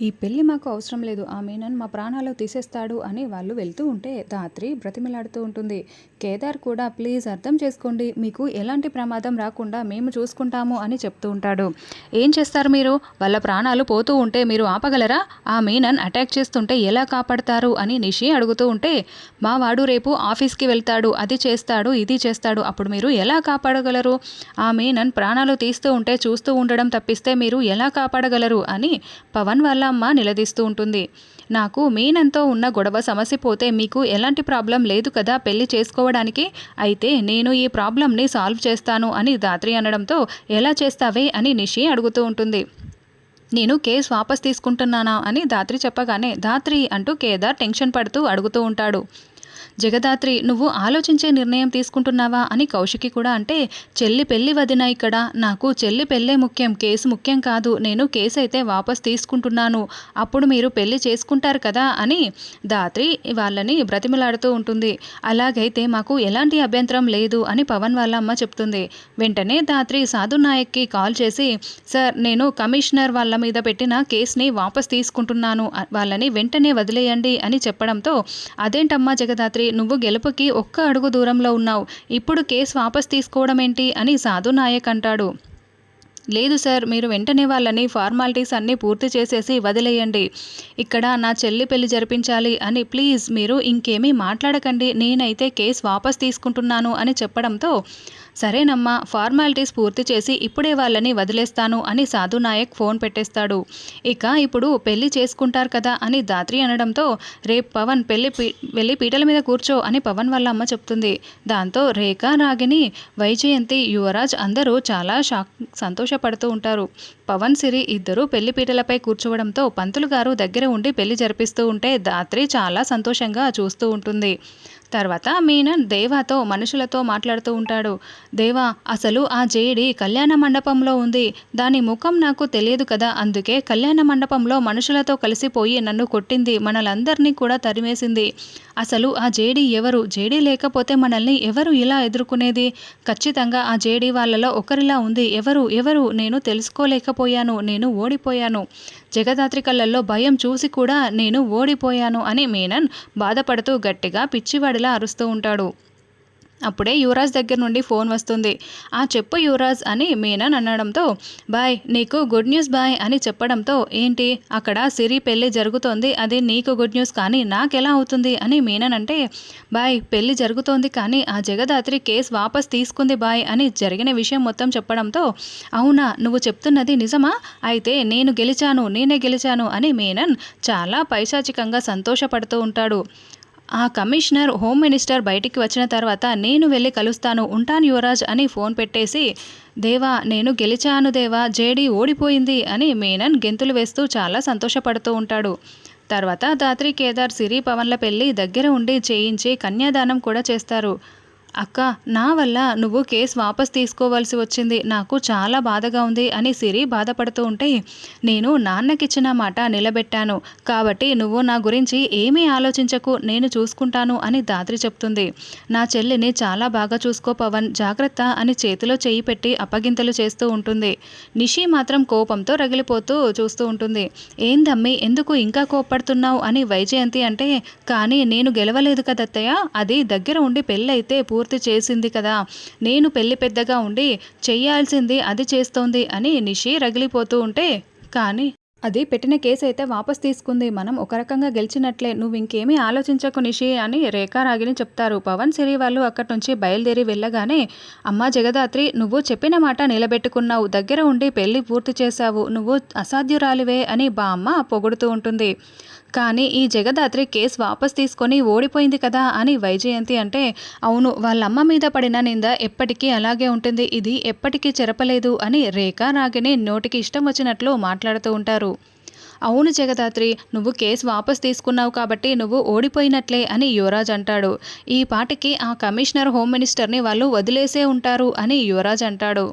ఈ పెళ్ళి మాకు అవసరం లేదు. ఆ మీనన్ మా ప్రాణాలు తీసేస్తాడు అని వాళ్ళు వెళ్తూ ఉంటే ధాత్రి బ్రతిమిలాడుతూ ఉంటుంది. కేదార్ కూడా ప్లీజ్ అర్థం చేసుకోండి మీకు ఎలాంటి ప్రమాదం రాకుండా మేము చూసుకుంటాము అని చెప్తూ ఉంటాడు. ఏం చేస్తారు మీరు? వాళ్ళ ప్రాణాలు పోతూ ఉంటే మీరు ఆపగలరా? ఆ మీనన్ అటాక్ చేస్తుంటే ఎలా కాపాడతారు? అని నిషి అడుగుతూ ఉంటే మా వాడు రేపు ఆఫీస్కి వెళ్తాడు అది చేస్తాడు ఇది చేస్తాడు అప్పుడు మీరు ఎలా కాపాడగలరు? ఆ మీనన్ ప్రాణాలు తీస్తూ ఉంటే చూస్తూ ఉండడం తప్పిస్తే మీరు ఎలా కాపాడగలరు? అని పవన్ వాళ్ళ అమ్మ నిలదీస్తూ ఉంటుంది. నాకు మీనంతో ఉన్న గొడవ సమస్య పోతే మీకు ఎలాంటి ప్రాబ్లం లేదు కదా పెళ్ళి చేసుకోవడానికి. అయితే నేను ఈ ప్రాబ్లంని సాల్వ్ చేస్తాను అని దాత్రి అనడంతో ఎలా చేస్తావే? అని నిషి అడుగుతూ ఉంటుంది. నేను కేసు వాపస్ తీసుకుంటున్నానా? అని దాత్రి చెప్పగానే దాత్రి అంటూ కేదార్ టెన్షన్ పడుతూ అడుగుతూ ఉంటాడు. జగదాత్రి నువ్వు ఆలోచించే నిర్ణయం తీసుకుంటున్నావా? అని కౌశికి కూడా అంటే చెల్లి పెళ్ళి వదిన ఇక్కడ. నాకు చెల్లి పెళ్ళే ముఖ్యం. కేసు ముఖ్యం కాదు. నేను కేసు అయితే వాపస్ తీసుకుంటున్నాను. అప్పుడు మీరు పెళ్ళి చేసుకుంటారు కదా? అని దాత్రి వాళ్ళని బ్రతిమలాడుతూ ఉంటుంది. అలాగైతే మాకు ఎలాంటి అభ్యంతరం లేదు అని పవన్ వాళ్ళ అమ్మ చెప్తుంది. వెంటనే దాత్రి సాధు నాయక్కి కాల్ చేసి సార్ నేను కమిషనర్ వాళ్ళ మీద పెట్టిన కేసుని వాపస్ తీసుకుంటున్నాను. వాళ్ళని వెంటనే వదిలేయండి అని చెప్పడంతో అదేంటమ్మా జగదాత్రి? నువ్వు గెలుపుకి ఒక్క అడుగు దూరంలో ఉన్నావు. ఇప్పుడు కేసు వాపస్ తీసుకోవడం ఏంటి అని సాధు నాయక్ అంటాడు. లేదు సార్ మీరు వెంటనే వాళ్ళని ఫార్మాలిటీస్ అన్నీ పూర్తి చేసేసి వదిలేయండి. ఇక్కడ నా చెల్లి పెళ్ళి జరిపించాలి అని ప్లీజ్ మీరు ఇంకేమీ మాట్లాడకండి. నేనైతే కేసు వాపస్ తీసుకుంటున్నాను అని చెప్పడంతో సరేనమ్మా ఫార్మాలిటీస్ పూర్తి చేసి ఇప్పుడే వాళ్ళని వదిలేస్తాను అని సాధు నాయక్ ఫోన్ పెట్టేస్తాడు. ఇక ఇప్పుడు పెళ్ళి చేసుకుంటారు కదా అని దాత్రి అనడంతో రేపు పవన్ పెళ్ళి పీ వెళ్ళి పీటల మీద కూర్చో అని పవన్ వాళ్ళ అమ్మ చెప్తుంది. దాంతో రేఖ రాగిని వైజయంతి యువరాజ్ అందరూ చాలా షాక్ పడుతూ ఉంటారు. పవన్ సిరి ఇద్దరూ పెళ్ళి పీటలపై కూర్చోవడంతో పంతులు గారు దగ్గర ఉండి పెళ్ళి జరిపిస్తూ ఉంటే దాత్రి చాలా సంతోషంగా చూస్తూ ఉంటుంది. తర్వాత మీనన్ దేవాతో మనుషులతో మాట్లాడుతూ ఉంటాడు. దేవా అసలు ఆ జేడి కళ్యాణ మండపంలో ఉంది. దాని ముఖం నాకు తెలియదు కదా. అందుకే కళ్యాణ మండపంలో మనుషులతో కలిసిపోయి నన్ను కొట్టింది మనలందరినీ కూడా తరిమేసింది. అసలు ఆ జేడి ఎవరు? జేడి లేకపోతే మనల్ని ఎవరు ఇలా ఎదుర్కొనేది? ఖచ్చితంగా ఆ జేడి వాళ్ళలో ఒకరిలా ఉంది. ఎవరు? ఎవరు? నేను తెలుసుకోలేకపోయాను. నేను ఓడిపోయాను. జగదాత్రి కళ్ళల్లో భయం చూసి కూడా నేను ఓడిపోయాను అని మీనన్ బాధపడుతూ గట్టిగా పిచ్చివాడిలా అరుస్తూ ఉంటాడు. అప్పుడే యువరాజ్ దగ్గర నుండి ఫోన్ వస్తుంది. ఆ చెప్పు యువరాజ్ అని మీనన్ అనడంతో బాయ్ నీకు గుడ్ న్యూస్ బాయ్ అని చెప్పడంతో ఏంటి అక్కడ సిరి పెళ్ళి జరుగుతోంది. అది నీకు గుడ్ న్యూస్ కానీ నాకెలా అవుతుంది? అని మీనన్ అంటే బాయ్ పెళ్ళి జరుగుతోంది కానీ ఆ జగదాత్రి కేసు వాపస్ తీసుకుంది బాయ్ అని జరిగిన విషయం మొత్తం చెప్పడంతో అవునా నువ్వు చెప్తున్నది నిజమా? అయితే నేను గెలిచాను నేనే గెలిచాను అని మీనన్ చాలా పైశాచికంగా సంతోషపడుతూ ఉంటాడు. ఆ కమిషనర్ హోమ్ మినిస్టర్ బయటికి వచ్చిన తర్వాత నేను వెళ్ళి కలుస్తాను ఉంటాను యువరాజ్ అని ఫోన్ పెట్టేసి దేవా నేను గెలిచాను దేవా జేడీ ఓడిపోయింది అని మేనన్ గెంతులు వేస్తూ చాలా సంతోషపడుతూ ఉంటాడు. తర్వాత దాత్రి కేదార్ సిరి పవన్ల పెళ్ళి దగ్గర ఉండి చేయించి కన్యాదానం కూడా చేస్తారు. అక్క నా వల్ల నువ్వు కేసు వాపస్ తీసుకోవాల్సి వచ్చింది. నాకు చాలా బాధగా ఉంది అని సిరి బాధపడుతూ ఉంటే నేను నాన్నకిచ్చిన మాట నిలబెట్టాను. కాబట్టి నువ్వు నా గురించి ఏమీ ఆలోచించకు నేను చూసుకుంటాను అని దాత్రి చెప్తుంది. నా చెల్లిని చాలా బాగా చూసుకో పవన్ జాగ్రత్త అని చేతిలో చేయి పెట్టి అప్పగింతలు చేస్తూ ఉంటుంది. నిషి మాత్రం కోపంతో రగిలిపోతూ చూస్తూ ఉంటుంది. ఏందమ్మి ఎందుకు ఇంకా కోప్పడుతున్నావు అని వైజయంతి అంటే కానీ నేను గెలవలేదు కదత్తయ్య అది దగ్గర ఉండి పెళ్ళైతే పూర్తి చేసింది కదా. నేను పెళ్ళి పెద్దగా ఉండి చెయ్యాల్సింది అది చేస్తోంది అని నిషి రగిలిపోతూ ఉంటే కానీ అది పెట్టిన కేసు అయితే వాపస్ తీసుకుంది. మనం ఒక రకంగా గెలిచినట్లే. నువ్వు ఇంకేమీ ఆలోచించకు నిషి అని రేఖారాగిని చెప్తారు. పవన్ సిరి వాళ్ళు అక్కడి నుంచి బయలుదేరి వెళ్ళగానే అమ్మ జగదాత్రి నువ్వు చెప్పిన మాట నిలబెట్టుకున్నావు. దగ్గర ఉండి పెళ్ళి పూర్తి చేశావు. నువ్వు అసాధ్యురాలివే అని బా అమ్మ పొగుడుతూ ఉంటుంది. కానీ ఈ జగదాత్రి కేసు వాపస్ తీసుకొని ఓడిపోయింది కదా అని వైజయంతి అంటే అవును వాళ్ళమ్మ మీద పడిన నింద ఎప్పటికీ అలాగే ఉంటుంది. ఇది ఎప్పటికీ చెరపలేదు అని రేఖా రాగిని నోటికి ఇష్టం వచ్చినట్లు మాట్లాడుతూ ఉంటారు. అవును జగదాత్రి నువ్వు కేసు వాపస్ తీసుకున్నావు కాబట్టి నువ్వు ఓడిపోయినట్లే అని యువరాజ్ అంటాడు. ఈ పాటికి ఆ కమిషనర్ హోమ్ మినిస్టర్ని వాళ్ళు వదిలేసే ఉంటారు అని యువరాజ్ అంటాడు.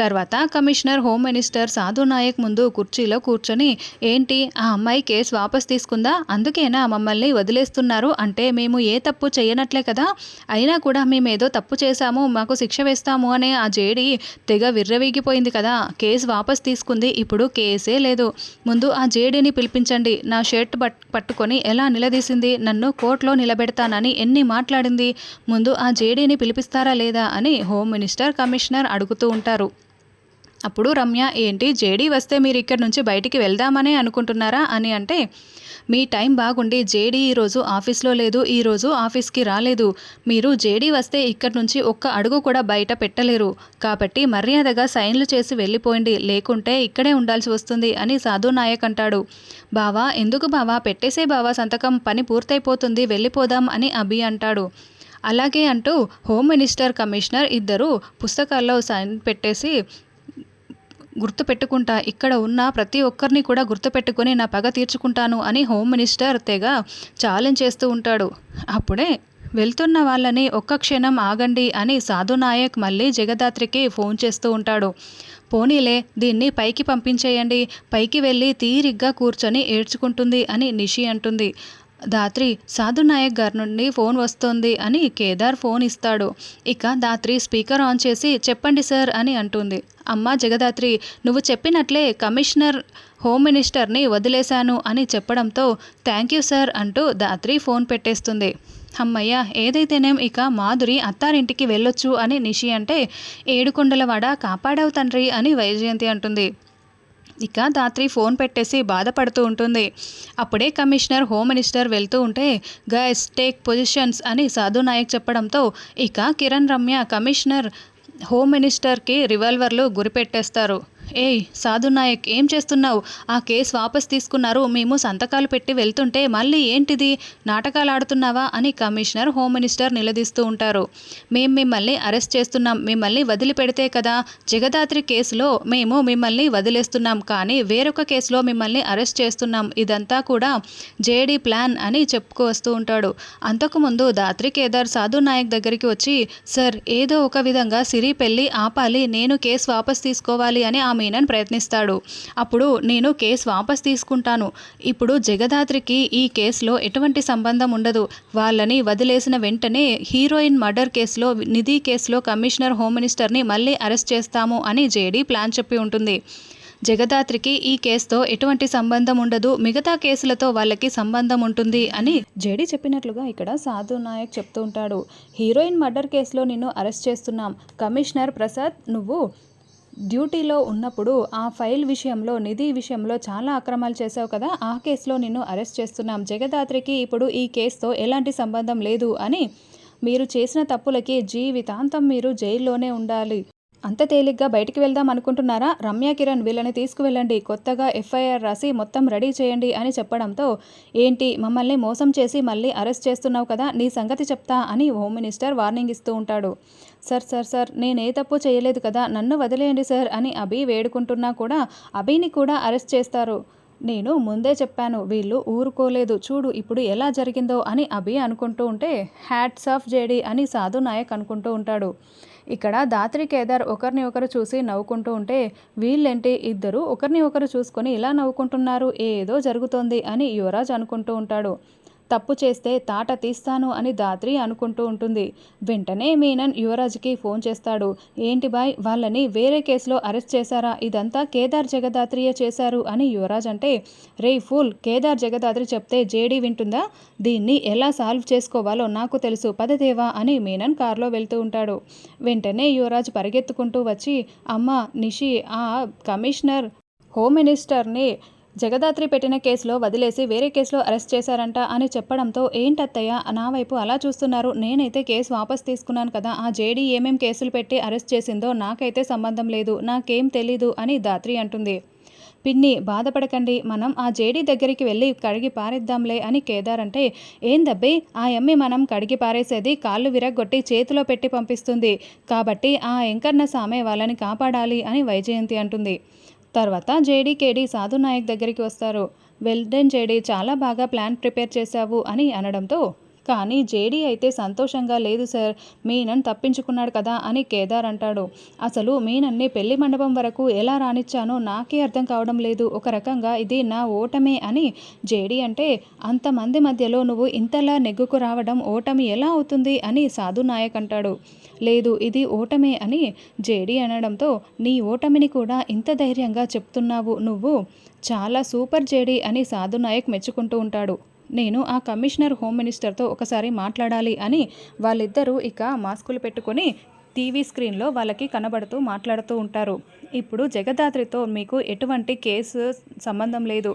తర్వాత కమిషనర్ హోమ్ మినిస్టర్ సాధు నాయక్ ముందు కుర్చీలో కూర్చొని ఏంటి ఆ అమ్మాయి కేసు వాపస్ తీసుకుందా? అందుకేనా మమ్మల్ని వదిలేస్తున్నారు? అంటే మేము ఏ తప్పు చేయనట్లే కదా? అయినా కూడా మేము ఏదో తప్పు చేశాము మాకు శిక్ష వేస్తాము అనే ఆ జేడి తెగ విర్రవీగిపోయింది కదా. కేసు వాపస్ తీసుకుంది ఇప్పుడు కేసే లేదు. ముందు ఆ జేడీని పిలిపించండి. నా షర్ట్ పట్ పట్టుకొని ఎలా నిలదీసింది? నన్ను కోర్టులో నిలబెడతానని ఎన్ని మాట్లాడింది? ముందు ఆ జేడీని పిలిపిస్తారా లేదా? అని హోమ్ మినిస్టర్ కమిషనర్ అడుగుతూ ఉంటారు. అప్పుడు రమ్య ఏంటి జేడీ వస్తే మీరు ఇక్కడ నుంచి బయటికి వెళ్దామనే అనుకుంటున్నారా? అని అంటే మీ టైం బాగుండి జేడీ ఈరోజు ఆఫీస్లో లేదు ఈరోజు ఆఫీస్కి రాలేదు. మీరు జేడీ వస్తే ఇక్కడి నుంచి ఒక్క అడుగు కూడా బయట పెట్టలేరు. కాబట్టి మర్యాదగా సైన్లు చేసి వెళ్ళిపోయింది లేకుంటే ఇక్కడే ఉండాల్సి వస్తుంది అని సాధు నాయక్ అంటాడు. బావా ఎందుకు బావా? పెట్టేసే బావా సంతకం పని పూర్తయిపోతుంది వెళ్ళిపోదాం అని అభి అంటాడు. అలాగే అంటూ హోమ్ మినిస్టర్ కమిషనర్ ఇద్దరు పుస్తకాల్లో సైన్ పెట్టేసి గుర్తుపెట్టుకుంటా ఇక్కడ ఉన్న ప్రతి ఒక్కరిని కూడా గుర్తుపెట్టుకొని నా పగ తీర్చుకుంటాను అని హోమ్ మినిస్టర్ తెగ ఛాలెంజ్ చేస్తూ ఉంటాడు. అప్పుడే వెళ్తున్న వాళ్ళని ఒక్క క్షణం ఆగండి అని సాధు నాయక్ మళ్ళీ జగదాత్రికి ఫోన్ చేస్తూ ఉంటాడు. పోనీలే దీన్ని పైకి పంపించేయండి పైకి వెళ్ళి తీరిగ్గా కూర్చొని ఏడ్చుకుంటుంది అని నిషి అంటుంది. దాత్రి సాధు నాయక్ గారి నుండి ఫోన్ వస్తోంది అని కేదార్ ఫోన్ ఇస్తాడు. ఇక దాత్రి స్పీకర్ ఆన్ చేసి చెప్పండి సార్ అని అంటుంది. అమ్మ జగదాత్రి నువ్వు చెప్పినట్లే కమిషనర్ హోమ్ మినిస్టర్ని వదిలేశాను అని చెప్పడంతో థ్యాంక్ యూ సార్ అంటూ దాత్రి ఫోన్ పెట్టేస్తుంది. అమ్మయ్య ఏదైతేనేం ఇక మాధురి అత్తారింటికి వెళ్ళొచ్చు అని నిషి అంటే ఏడుకొండలవాడ కాపాడావు తండ్రి అని వైజయంతి అంటుంది. ఇక ధాత్రి ఫోన్ పెట్టేసి బాధపడుతూ ఉంటుంది. అప్పుడే కమిషనర్ హోమ్ మినిస్టర్ వెళ్తూ ఉంటే గైస్ టేక్ పొజిషన్స్ అని సాధు నాయక్ చెప్పడంతో ఇక కిరణ్ రమ్య కమిషనర్ హోమ్ మినిస్టర్కి రివాల్వర్లు గురిపెట్టేస్తారు. ఏయ్ సాధు నాయక్ ఏం చేస్తున్నావు? ఆ కేసు వాపస్ తీసుకున్నారు. మేము సంతకాలు పెట్టి వెళ్తుంటే మళ్ళీ ఏంటిది? నాటకాలు ఆడుతున్నావా అని కమిషనర్ హోమ్ మినిస్టర్ నిలదీస్తూ ఉంటారు. మేము మిమ్మల్ని అరెస్ట్ చేస్తున్నాం. మిమ్మల్ని వదిలిపెడితే కదా? జగదాత్రి కేసులో మేము మిమ్మల్ని వదిలేస్తున్నాం. కానీ వేరొక కేసులో మిమ్మల్ని అరెస్ట్ చేస్తున్నాం. ఇదంతా కూడా జేడీ ప్లాన్ అని చెప్పుకు వస్తూ ఉంటాడు. అంతకుముందు దాత్రి కేదార్ సాధు నాయక్ దగ్గరికి వచ్చి సార్ ఏదో ఒక విధంగా సిరి పెళ్ళి ఆపాలి. నేను కేసు వాపస్ తీసుకోవాలి అని ఆమె మీనన్ ప్రయత్నిస్తాడు. అప్పుడు నేను కేసు వాపస్ తీసుకుంటాను. ఇప్పుడు జగదాత్రికి ఈ కేసులో ఎటువంటి సంబంధం ఉండదు. వాళ్ళని వదిలేసిన వెంటనే హీరోయిన్ మర్డర్ కేసులో నిధి కేసులో కమిషనర్ హోమ్ మినిస్టర్ని మళ్ళీ అరెస్ట్ చేస్తాము అని జేడీ ప్లాన్ చెప్పి ఉంటుంది. జగదాత్రికి ఈ కేసుతో ఎటువంటి సంబంధం ఉండదు. మిగతా కేసులతో వాళ్ళకి సంబంధం ఉంటుంది అని జేడీ చెప్పినట్లుగా ఇక్కడ సాధు నాయక్ చెప్తూ ఉంటాడు. హీరోయిన్ మర్డర్ కేసులో నిన్ను అరెస్ట్ చేస్తున్నాం. కమిషనర్ ప్రసాద్ నువ్వు డ్యూటీలో ఉన్నప్పుడు ఆ ఫైల్ విషయంలో నిధి విషయంలో చాలా అక్రమాలు చేసావు కదా ఆ కేసులో నిన్ను అరెస్ట్ చేస్తున్నాం. జగదాత్రికి ఇప్పుడు ఈ కేసుతో ఎలాంటి సంబంధం లేదు అని మీరు చేసిన తప్పులకి జీవితాంతం మీరు జైల్లోనే ఉండాలి. అంత తేలిగ్గా బయటికి వెళ్దాం అనుకుంటున్నారా? రమ్య కిరణ్ వీళ్ళని తీసుకువెళ్ళండి. కొత్తగా ఎఫ్ఐఆర్ రాసి మొత్తం రెడీ చేయండి అని చెప్పడంతో ఏంటి మమ్మల్ని మోసం చేసి మళ్ళీ అరెస్ట్ చేస్తున్నావు కదా నీ సంగతి చెప్తా అని హోమ్ మినిస్టర్ వార్నింగ్ ఇస్తూ ఉంటాడు. సార్ సార్ సార్ నేనే తప్పు చేయలేదు కదా నన్ను వదిలేయండి సార్ అని అభి వేడుకుంటున్నా కూడా అభిని కూడా అరెస్ట్ చేస్తారు. నేను ముందే చెప్పాను వీళ్ళు ఊరుకోలేదు చూడు ఇప్పుడు ఎలా జరిగిందో అని అభి అనుకుంటూ ఉంటే హ్యాట్స్ ఆఫ్ జేడీ అని సాధు నాయక్ అనుకుంటూ ఉంటాడు. ఇక్కడ దాత్రి కేదార్ ఒకరిని ఒకరు చూసి నవ్వుకుంటూ ఉంటే వీళ్ళేంటి? ఇద్దరు ఒకరిని ఒకరు చూసుకొని ఇలా నవ్వుకుంటున్నారు ఏదో జరుగుతోంది అని యువరాజ్ అనుకుంటూ ఉంటాడు. తప్పు చేస్తే తాట తీస్తాను అని దాత్రి అనుకుంటూ ఉంటుంది. వెంటనే మీనన్ యువరాజ్కి ఫోన్ చేస్తాడు. ఏంటి బాయ్ వాళ్ళని వేరే కేసులో అరెస్ట్ చేశారా? ఇదంతా కేదార్ జగదాత్రియే చేశారు అని యువరాజ్ అంటే రే ఫూల్ కేదార్ జగదాత్రి చెప్తే జేడీ వింటుందా? దీన్ని ఎలా సాల్వ్ చేసుకోవాలో నాకు తెలుసు పదదేవా అని మీనన్ కారులో వెళ్తూ ఉంటాడు. వెంటనే యువరాజ్ పరిగెత్తుకుంటూ వచ్చి అమ్మ నిషి ఆ కమిషనర్ హోమ్ మినిస్టర్ని జగదాత్రి పెట్టిన కేసులో వదిలేసి వేరే కేసులో అరెస్ట్ చేశారంట అని చెప్పడంతో ఏంటత్తయ్య నా వైపు అలా చూస్తున్నారు నేనైతే కేసు వాపస్ తీసుకున్నాను కదా ఆ జేడీ ఏమేం కేసులు పెట్టి అరెస్ట్ చేసిందో నాకైతే సంబంధం లేదు నాకేం తెలీదు అని దాత్రి అంటుంది. పిన్ని బాధపడకండి మనం ఆ జేడీ దగ్గరికి వెళ్ళి కడిగి పారేద్దాంలే అని కేదారంటే ఏం ఏందబ్బే ఆ ఎమ్మి మనం కడిగి పారేసేది కాళ్ళు విరగ్గొట్టి చేతిలో పెట్టి పంపిస్తుంది కాబట్టి ఆ ఎంకర్ణ సామె వాళ్ళని కాపాడాలి అని వైజయంతి అంటుంది. తర్వాత జేడీ కేడీ సాధు నాయక్ దగ్గరికి వస్తారు. వెల్డెన్ జేడీ చాలా బాగా ప్లాన్ ప్రిపేర్ చేశావు అని అనడంతో కానీ జేడీ అయితే సంతోషంగా లేదు సార్ మీనన్ తప్పించుకున్నాడు కదా అని కేదార్ అంటాడు. అసలు మీనన్ని పెళ్ళి మండపం వరకు ఎలా రానిచ్చానో నాకే అర్థం కావడం లేదు. ఒక రకంగా ఇది నా ఓటమే అని జేడీ అంటే అంతమంది మధ్యలో నువ్వు ఇంతలా నెగ్గుకు రావడం ఓటమి ఎలా అవుతుంది అని సాధు నాయక్ అంటాడు. లేదు ఇది ఓటమే అని జేడీ అనడంతో నీ ఓటమిని కూడా ఇంత ధైర్యంగా చెప్తున్నావు నువ్వు? చాలా సూపర్ జేడీ అని సాధు నాయక్ మెచ్చుకుంటూ ఉంటాడు. నేను ఆ కమిషనర్ హోమ్ మినిస్టర్తో ఒకసారి మాట్లాడాలి అని వాళ్ళిద్దరూ ఇక మాస్కులు పెట్టుకొని టీవీ స్క్రీన్లో వాళ్ళకి కనబడుతూ మాట్లాడుతూ ఉంటారు. ఇప్పుడు జగదాత్రితో మీకు ఎటువంటి కేసు సంబంధం లేదు.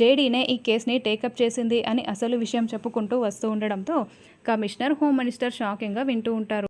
జేడీనే ఈ కేసుని టేకప్ చేసింది అని అసలు విషయం చెప్పుకుంటూ వస్తూ ఉండడంతో కమిషనర్ హోమ్ మినిస్టర్ షాకింగ్గా వింటూ ఉంటారు.